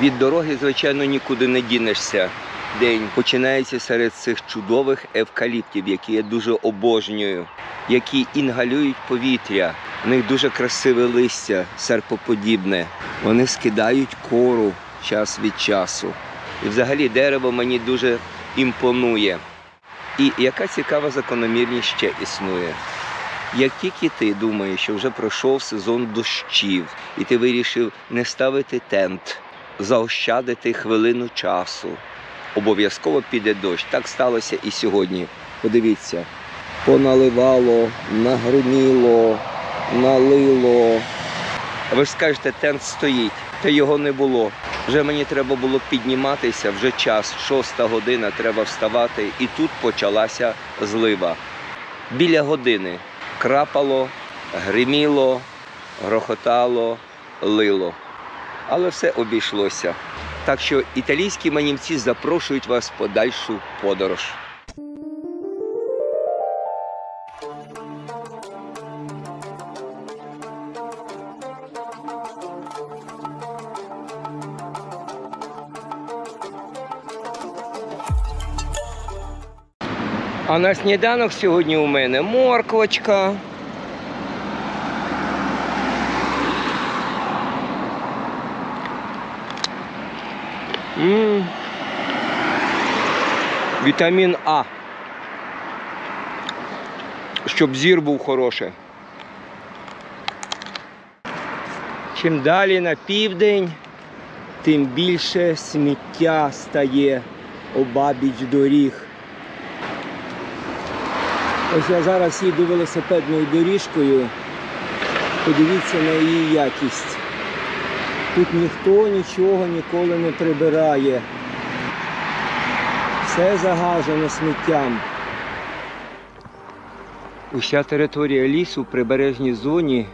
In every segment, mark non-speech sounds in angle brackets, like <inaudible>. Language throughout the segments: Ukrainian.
Від дороги, звичайно, нікуди не дінешся. День починається серед цих чудових евкаліптів, які я дуже обожнюю, які інгалюють повітря. У них дуже красиве листя, серпоподібне. Вони скидають кору час від часу. І взагалі дерево мені дуже імпонує. І яка цікава закономірність ще існує. Як тільки ти думаєш, що вже пройшов сезон дощів, і ти вирішив не ставити тент, заощадити хвилину часу, обов'язково піде дощ. Так сталося і сьогодні. Подивіться, поналивало, нагриміло, налило. Ви скажете, тент стоїть, та його не було. Вже мені треба було підніматися, вже час, шоста година, треба вставати, і тут почалася злива. Біля години крапало, гриміло, грохотало, лило. Але все обійшлося. Так що італійські манівці запрошують вас в подальшу подорож. А на сніданок сьогодні у мене морквочка. Вітамін А. Щоб зір був хороший. Чим далі на південь, тим більше сміття стає обабіч доріг. Ось я зараз їду велосипедною доріжкою. Подивіться на її якість. Тут ніхто нічого ніколи не прибирає. Все загажено сміттям. Уся територія лісу в прибережній зоні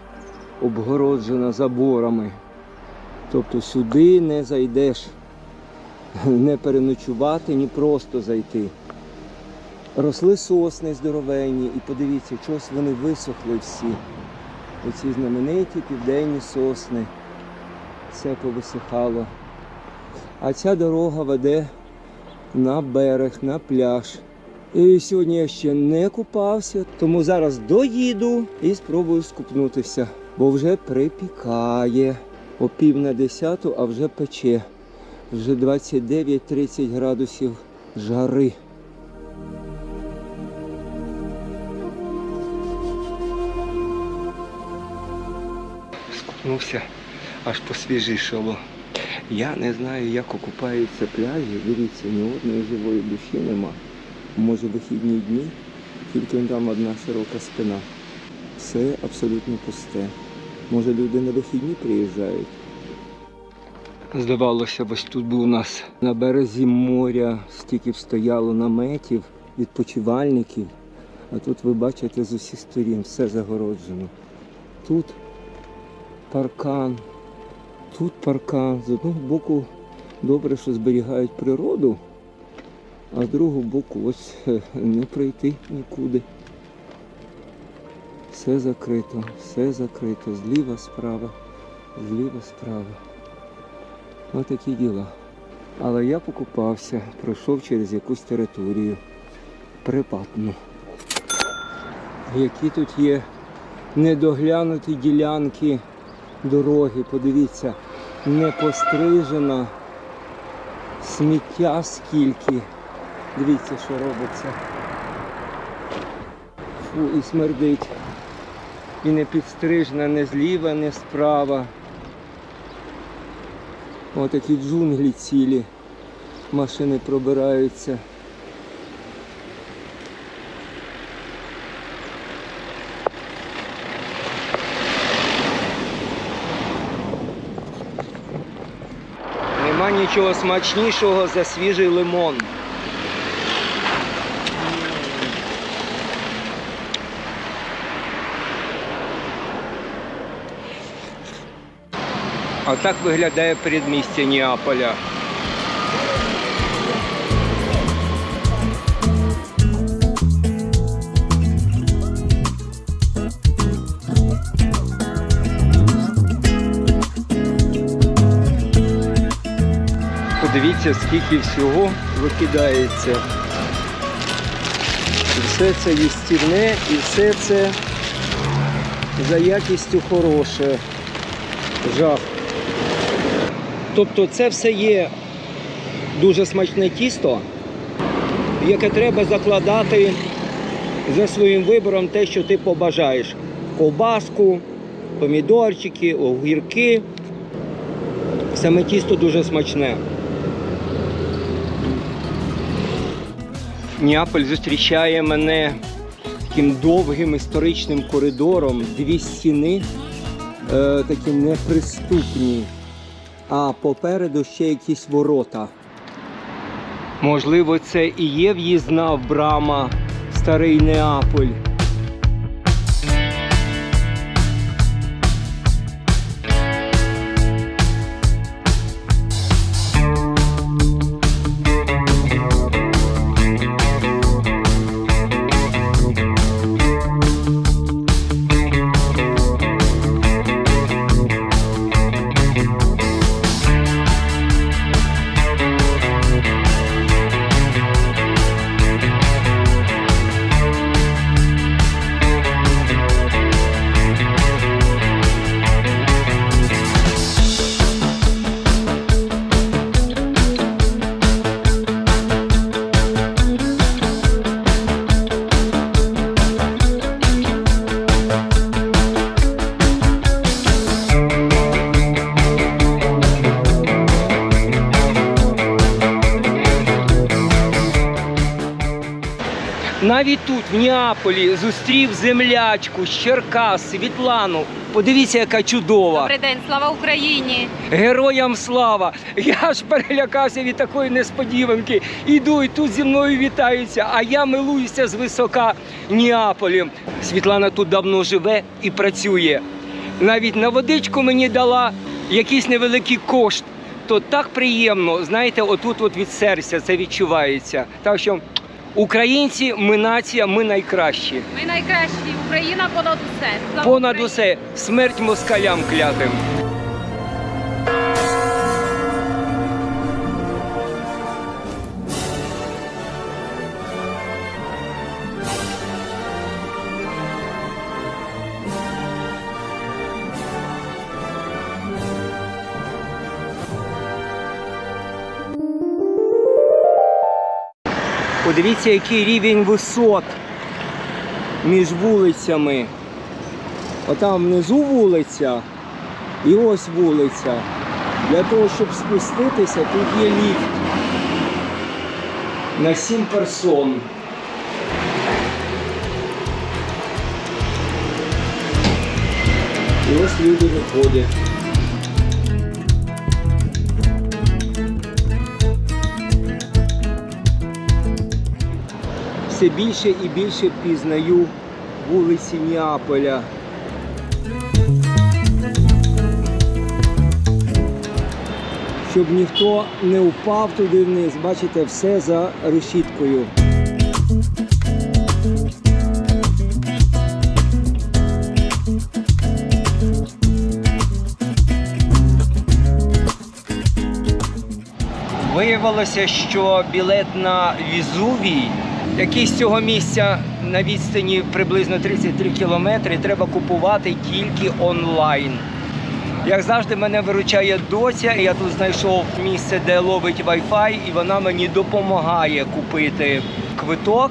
обгороджена заборами. Тобто сюди не зайдеш, <laughs> не переночувати, ні просто зайти. Росли сосни здоровенні, і подивіться, чогось вони висохли всі. Оці знамениті південні сосни. Все повисихало. А ця дорога веде на берег, на пляж. І сьогодні я ще не купався, тому зараз доїду і спробую скупнутися, бо вже припікає. О пів на десяту, а вже пече. Вже 29-30 градусів жари. скупнувся, аж посвіжішало. Я не знаю, як окупаються пляжі. Дивіться, ні одної живої душі нема. Може вихідні дні, тільки там одна широка спина. Все абсолютно пусте. Може люди на вихідні приїжджають. Здавалося, б, ось тут був у нас на березі моря, стільки стояло наметів, відпочивальників. А тут ви бачите з усіх сторін все загороджено. Тут паркан. Тут паркан. З одного боку добре, що зберігають природу, а з другого боку ось е, не пройти нікуди. Все закрито, все закрито. Зліва справа, зліва справа. Ось такі діла. Але я покупався, пройшов через якусь територію. Припатну. Які тут є недоглянуті ділянки дороги, подивіться, не пострижена, сміття скільки. Дивіться, що робиться. Фу, і смердить. І не підстрижена не зліва, не справа. Отакі джунглі цілі. Машини пробираються. Нема нічого смачнішого за свіжий лимон. А так виглядає передмістя Неаполя. Подивіться, скільки всього викидається. Все це їстівне, і все це за якістю хороше. Жах. Тобто це все є дуже смачне тісто, яке треба закладати за своїм вибором те, що ти побажаєш. Ковбаску, помідорчики, огірки. Саме тісто дуже смачне. Неаполь зустрічає мене таким довгим історичним коридором, дві стіни е, такі неприступні, а попереду ще якісь ворота. Можливо, це і є в'їзна брама старий Неаполь. Навіть тут, в Неаполі, зустрів землячку з Черкас, Світлану. Подивіться, яка чудова. Добрий день, слава Україні! Героям слава! Я ж перелякався від такої несподіванки. Іду і тут зі мною вітаються, а я милуюся з висока Неаполем. Світлана тут давно живе і працює. Навіть на водичку мені дала якийсь невеликий кошт. То так приємно, знаєте, отут от від серця це відчувається. Так що українці, ми нація, ми найкращі. Ми найкращі, Україна понад усе. Слава Понад Україні! усе смерть москалям клятим. Подивіться, який рівень висот між вулицями. Отам внизу вулиця і ось вулиця. Для того, щоб спуститися, тут є ліфт на 7 персон. І ось люди виходять. Все більше і більше пізнаю вулиці Ніаполя. Щоб ніхто не впав туди вниз, бачите, все за решіткою. Виявилося, що білет на Візувій, який з цього місця на відстані приблизно 33 кілометри, треба купувати тільки онлайн. Як завжди, мене виручає доця, я тут знайшов місце, де ловить Wi-Fi, і вона мені допомагає купити квиток.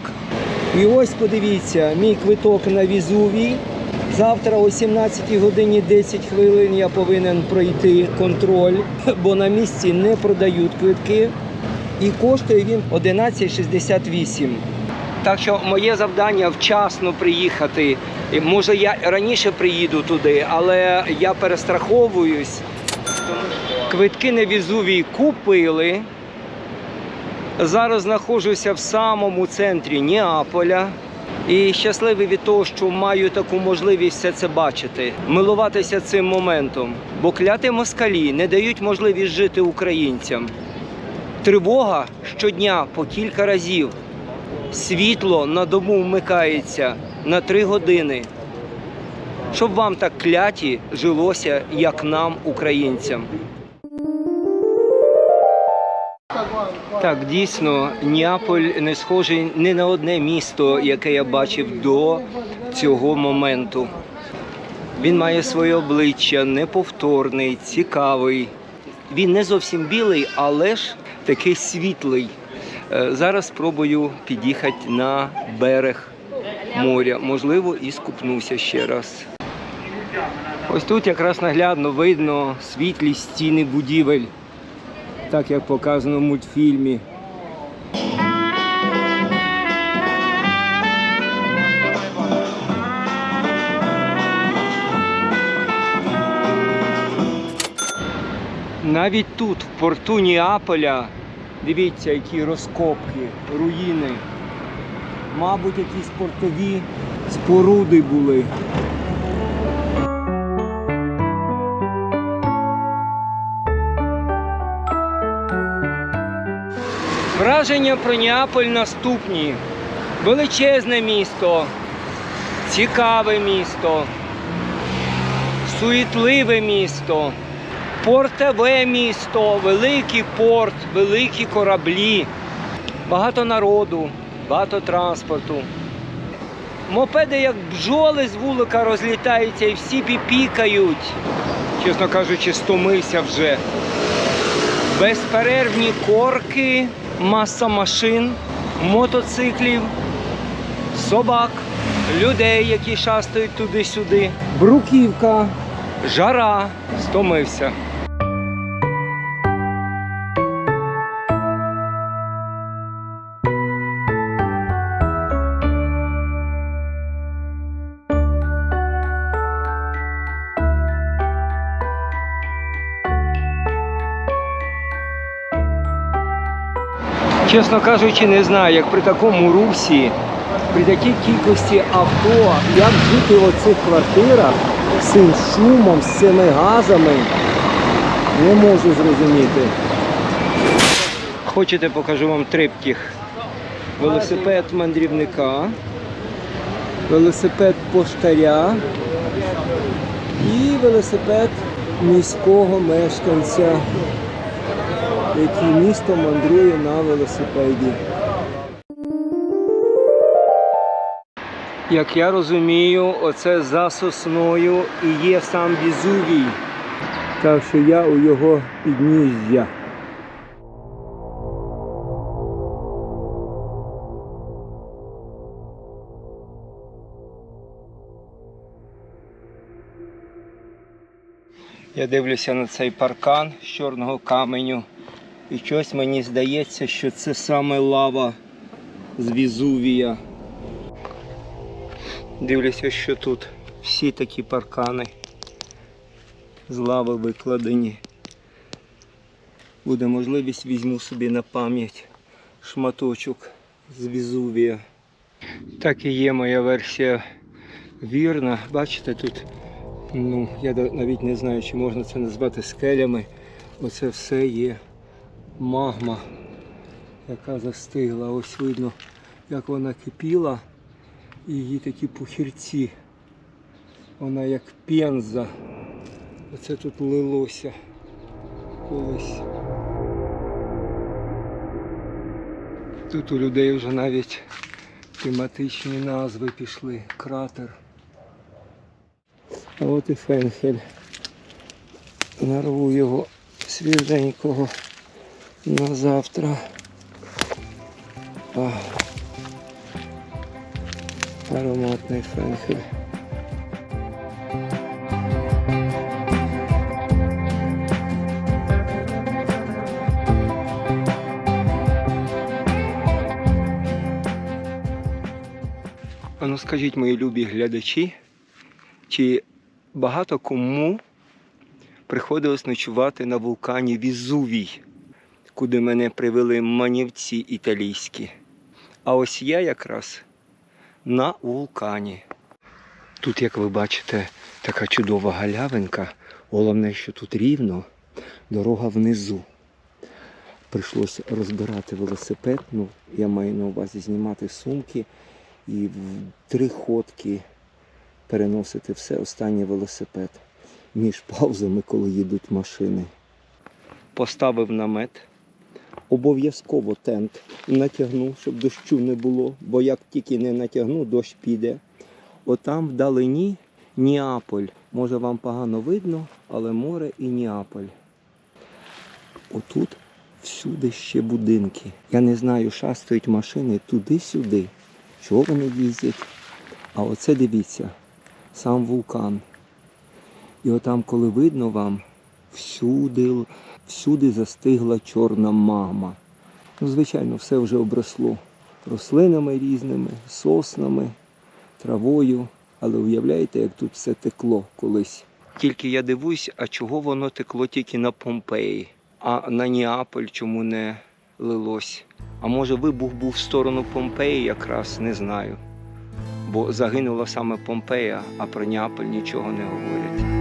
І ось подивіться, мій квиток на Візувій. Завтра о 17 годині 10 хвилин я повинен пройти контроль, бо на місці не продають квитки. І коштує він 11,68. Так що моє завдання вчасно приїхати. Може, я раніше приїду туди, але я перестраховуюсь. Квитки на Візувій купили. Зараз знаходжуся в самому центрі Неаполя. І щасливий від того, що маю таку можливість все це бачити, милуватися цим моментом. Бо кляти москалі не дають можливість жити українцям. Тривога щодня по кілька разів. Світло на дому вмикається на три години. Щоб вам так кляті жилося, як нам, українцям. Так, дійсно, Неаполь не схожий ні на одне місто, яке я бачив до цього моменту. Він має своє обличчя, неповторний, цікавий. Він не зовсім білий, але ж такий світлий. Е, Зараз спробую під'їхати на берег моря. Можливо, і скупнуся ще раз. Ось тут якраз наглядно видно світлі стіни будівель, так як показано в мультфільмі. Навіть тут, в порту Неаполя, дивіться, які розкопки, руїни. Мабуть, якісь портові споруди були. Враження про Неаполь наступні. Величезне місто, цікаве місто, суетливе місто, портове місто, великий порт, великі кораблі, багато народу, багато транспорту. Мопеди, як бджоли з вулика розлітаються і всі піпікають. Чесно кажучи, стомився вже. Безперервні корки, маса машин, мотоциклів, собак, людей, які шастають туди-сюди. Бруківка, жара, стомився. Чесно кажучи, не знаю, як при такому русі, при такій кількості авто, як жити в оцих квартирах з цим шумом, з цими газами, не можу зрозуміти. Хочете, покажу вам триптіх. Велосипед мандрівника, велосипед поштаря і велосипед міського мешканця який місто мандрує на велосипеді. Як я розумію, оце за сосною і є сам Візувій. Так що я у його підніжжя. Я дивлюся на цей паркан з чорного каменю. І щось мені здається, що це саме лава з Візувія. Дивлюся, що тут всі такі паркани з лави викладені. Буде можливість, візьму собі на пам'ять шматочок з Візувія. Так і є моя версія вірна. Бачите, тут, ну, я навіть не знаю, чи можна це назвати скелями. Оце все є магма, яка застигла. Ось видно, як вона кипіла і її такі пухірці. Вона як пенза. Оце тут лилося колись. Тут у людей вже навіть тематичні назви пішли. Кратер. А от і фенхель. Нарву його свіженького на завтра. А, ароматний фенхель. А ну скажіть, мої любі глядачі, чи багато кому приходилось ночувати на вулкані Візувій? Куди мене привели манівці італійські. А ось я якраз на вулкані. Тут, як ви бачите, така чудова галявинка. Головне, що тут рівно, дорога внизу. Прийшлося розбирати велосипед. Ну, я маю на увазі знімати сумки і в три ходки переносити все останній велосипед між паузами, коли їдуть машини. Поставив намет Обов'язково тент натягну, щоб дощу не було, бо як тільки не натягну, дощ піде. Отам вдалині Ніаполь. Може вам погано видно, але море і Ніаполь. Отут всюди ще будинки. Я не знаю, шастають машини туди-сюди. Чого вони їздять? А оце дивіться, сам вулкан. І отам, коли видно вам, всюди, всюди застигла чорна мама. Ну, звичайно, все вже обросло рослинами різними, соснами, травою. Але уявляєте, як тут все текло колись. Тільки я дивуюсь, а чого воно текло тільки на Помпеї, а на Неаполь чому не лилось? А може вибух був в сторону Помпеї якраз, не знаю. Бо загинула саме Помпея, а про Неаполь нічого не говорять.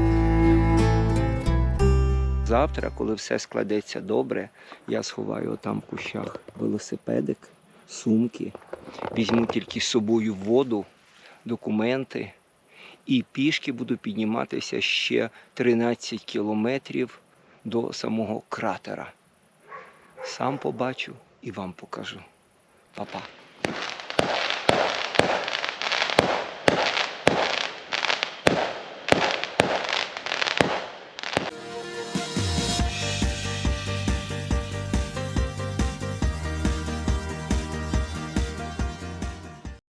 Завтра, коли все складеться добре, я сховаю там в кущах велосипедик, сумки, візьму тільки з собою воду, документи і пішки буду підніматися ще 13 кілометрів до самого кратера. Сам побачу і вам покажу. Па-па.